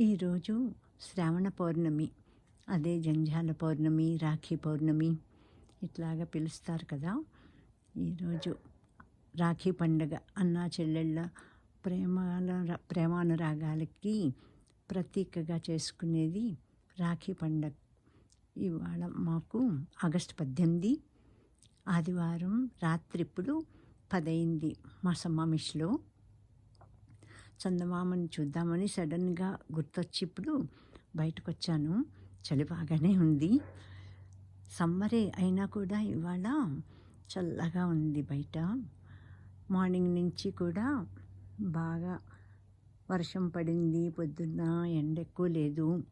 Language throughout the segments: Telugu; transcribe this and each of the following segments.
ఈరోజు శ్రావణ పౌర్ణమి. అదే జంజాల పౌర్ణమి రాఖీ పౌర్ణమి ఇట్లాగా పిలుస్తారు కదా. ఈరోజు రాఖీ పండగ. అన్నా చెల్లెళ్ళ ప్రేమాల ప్రేమానురాగాలకి ప్రతీకగా చేసుకునేది రాఖీ పండగ. ఇవాళ మాకు ఆగస్టు పద్దెనిమిది. ఆదివారం రాత్రి ఇప్పుడు పదైంది మా సమామిష్లో చందమామని చూద్దామని సడన్గా గుర్తొచ్చి ఇప్పుడు బయటకు వచ్చాను చలి బాగానే ఉంది. సమ్మరే అయినా కూడా ఇవాళ చల్లగా ఉంది బయట. మార్నింగ్ నుంచి కూడా బాగా వర్షం పడింది. పొద్దున్న ఎండ ఎక్కువ లేదు.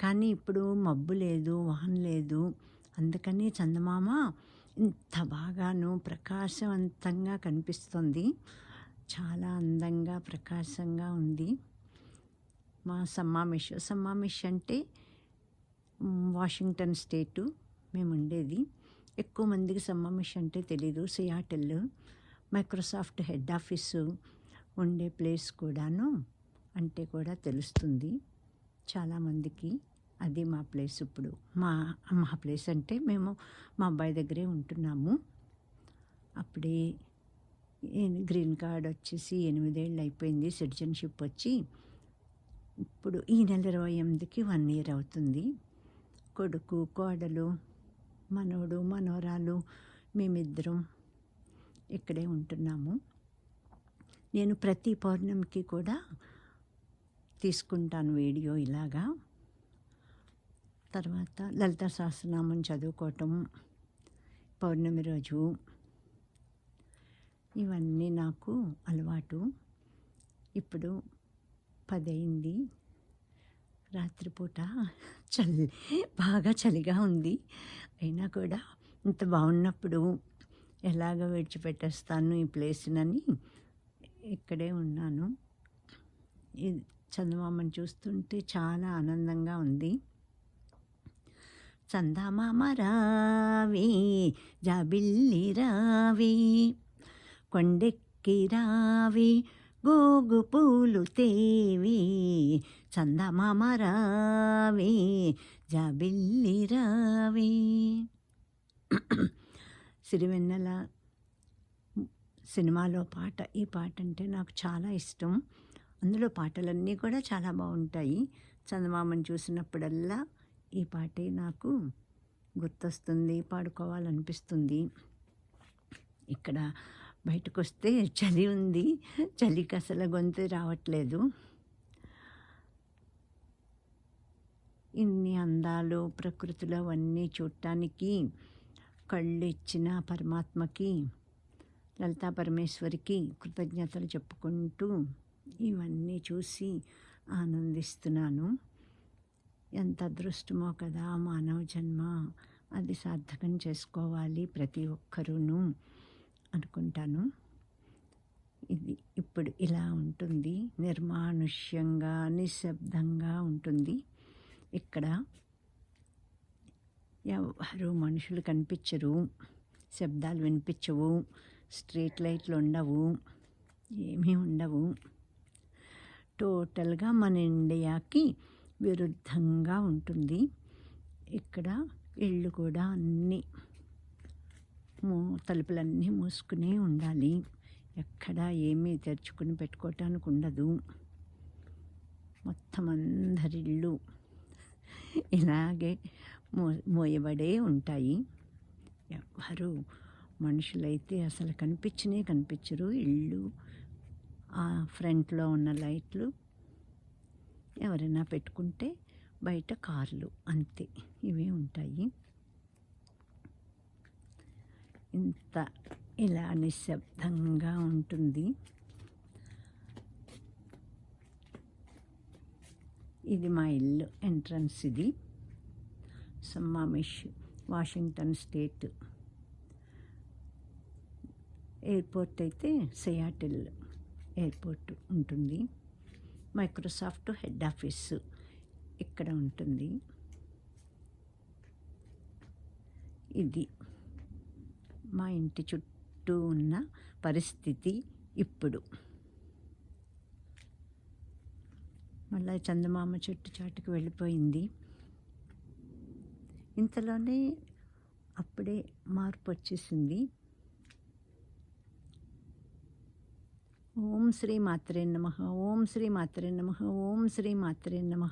కానీ ఇప్పుడు మబ్బు లేదు వాన లేదు. అందుకని చందమామ ఇంత బాగాను ప్రకాశవంతంగా కనిపిస్తుంది. చాలా అందంగా ప్రకాశంగా ఉంది. మా సమ్మామిష్ సమ్మామిష్ అంటే వాషింగ్టన్ స్టేటు మేము ఉండేది. ఎక్కువ మందికి సమ్మామిష్ అంటే తెలీదు. సియాటెల్ మైక్రోసాఫ్ట్ హెడ్ ఆఫీసు ఉండే ప్లేస్ కూడాను అంటే కూడా తెలుస్తుంది చాలామందికి అది మా ప్లేస్ ఇప్పుడు. మా మా ప్లేస్ అంటే మేము మా అబ్బాయి దగ్గరే ఉంటున్నాము. అప్పుడే గ్రీన్ కార్డ్ వచ్చేసి ఎనిమిదేళ్ళు అయిపోయింది సిటిజన్షిప్ వచ్చి. ఇప్పుడు ఈ నెల ఇరవై ఎనిమిదికి వన్ ఇయర్ అవుతుంది. కొడుకు కోడలు మనవడు మనవరాలు మేమిద్దరం ఇక్కడే ఉంటున్నాము. నేను ప్రతి పౌర్ణమికి కూడా తీసుకుంటాను వీడియో ఇలాగా. తర్వాత లలిత సహస్రనామం చదువుకోవటం పౌర్ణమి రోజు ఇవన్నీ నాకు అలవాటు. ఇప్పుడు పదైంది. రాత్రిపూట చలి బాగా చలిగా ఉంది. అయినా కూడా ఇంత బాగున్నప్పుడు ఎలాగ విడిచిపెట్టేస్తాను ఈ ప్లేస్నని ఇక్కడే ఉన్నాను. ఇది చందమామని చూస్తుంటే చాలా ఆనందంగా ఉంది. చందమామ రావే జాబిల్లి రావి. కొండెక్కి రావి గోగు పూలు తేవి చందమామ రావి జాబిల్లి రావి సిరివెన్నెల సినిమాలో పాట ఈ పాట అంటే నాకు చాలా ఇష్టం. అందులో పాటలన్నీ కూడా చాలా బాగుంటాయి. చందమామని చూసినప్పుడల్లా ఈ పాటే నాకు గుర్తొస్తుంది పాడుకోవాలనిపిస్తుంది. ఇక్కడ బయటకు వస్తే చలి ఉంది. చలికి అసలు గొంతు రావట్లేదు. ఇన్ని అందాలు ప్రకృతిలో అవన్నీ చూడటానికి కళ్ళు ఇచ్చిన పరమాత్మకి లలితా పరమేశ్వరికి కృతజ్ఞతలు చెప్పుకుంటూ ఇవన్నీ చూసి ఆనందిస్తున్నాను. ఎంత అదృష్టమో కదా మానవ జన్మ. అది సార్థకం చేసుకోవాలి ప్రతి ఒక్కరూను. అనుకుంటాను. ఇది ఇప్పుడు ఇలా ఉంటుంది. నిర్మానుష్యంగా నిశ్శబ్దంగా ఉంటుంది. ఇక్కడ ఎవరు మనుషులు కనిపించరు. శబ్దాలు వినిపించవు. స్ట్రీట్ లైట్లు ఉండవు. ఏమీ ఉండవు. టోటల్గా మన ఇండియాకి విరుద్ధంగా ఉంటుంది. ఇక్కడ ఇళ్ళు కూడా అన్నీ తలుపులన్నీ మూసుకునే ఉండాలి. ఎక్కడ ఏమీ తెరుచుకుని పెట్టుకోవటానికి ఉండదు. మొత్తం అందరిళ్ళు ఇలాగే మో మోయబడే ఉంటాయి. ఎవరు మనుషులైతే అసలు కనిపించినే కనిపించరు. ఇళ్ళు ఆ ఫ్రంట్లో ఉన్న లైట్లు ఎవరైనా పెట్టుకుంటే బయట కార్లు అంతే. ఇవే ఉంటాయి. ఇంత ఇలా నిశ్శబ్దంగా ఉంటుంది. ఇది మా ఇల్లు ఎంట్రన్స్ ఇది. Sammamish Washington state. ఎయిర్పోర్ట్ అయితే సియాటిల్ ఎయిర్పోర్ట్ ఉంటుంది. మైక్రోసాఫ్ట్ హెడ్ ఆఫీస్ ఇక్కడ ఉంటుంది. ఇది మా ఇంటి చుట్టూ ఉన్న పరిస్థితి ఇప్పుడు. మళ్ళీ చందమామ చెట్టు చాటుకు వెళ్ళిపోయింది. ఇంతలోనే అప్పుడే మార్పు వచ్చేసింది. ఓం శ్రీ మాత్రే నమ ఓం శ్రీ మాత్రే నమ ఓం శ్రీ మాత్రే నమ.